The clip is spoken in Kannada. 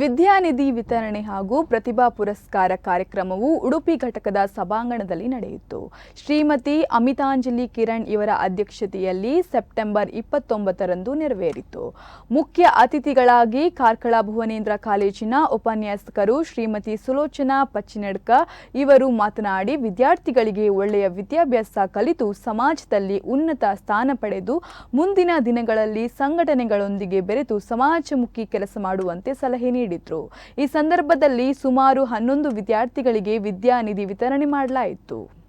ವಿದ್ಯಾನಿಧಿ ವಿತರಣೆ ಹಾಗೂ ಪ್ರತಿಭಾ ಪುರಸ್ಕಾರ ಕಾರ್ಯಕ್ರಮವು ಉಡುಪಿ ಘಟಕದ ಸಭಾಂಗಣದಲ್ಲಿ ನಡೆಯಿತು. ಶ್ರೀಮತಿ ಅಮಿತಾಂಜಲಿ ಕಿರಣ್ ಇವರ ಅಧ್ಯಕ್ಷತೆಯಲ್ಲಿ ಸೆಪ್ಟೆಂಬರ್ ಇಪ್ಪತ್ತೊಂಬತ್ತರಂದು ನೆರವೇರಿತು. ಮುಖ್ಯ ಅತಿಥಿಗಳಾಗಿ ಕಾರ್ಕಳ ಭುವನೇಂದ್ರ ಕಾಲೇಜಿನ ಉಪನ್ಯಾಸಕರು ಶ್ರೀಮತಿ ಸುಲೋಚನಾ ಪಚ್ಚಿನಡ್ಕ ಇವರು ಮಾತನಾಡಿ, ವಿದ್ಯಾರ್ಥಿಗಳಿಗೆ ಒಳ್ಳೆಯ ವಿದ್ಯಾಭ್ಯಾಸ ಕಲಿತು ಸಮಾಜದಲ್ಲಿ ಉನ್ನತ ಸ್ಥಾನ ಪಡೆದು ಮುಂದಿನ ದಿನಗಳಲ್ಲಿ ಸಂಘಟನೆಗಳೊಂದಿಗೆ ಬೆರೆತು ಸಮಾಜಮುಖಿ ಕೆಲಸ ಮಾಡುವಂತೆ ಸಲಹೆ ನೀಡಿದ್ರು. ಈ ಸಂದರ್ಭದಲ್ಲಿ ಸುಮಾರು ಹನ್ನೊಂದು ವಿದ್ಯಾರ್ಥಿಗಳಿಗೆ ವಿದ್ಯಾನಿಧಿ ವಿತರಣೆ ಮಾಡಲಾಯಿತು.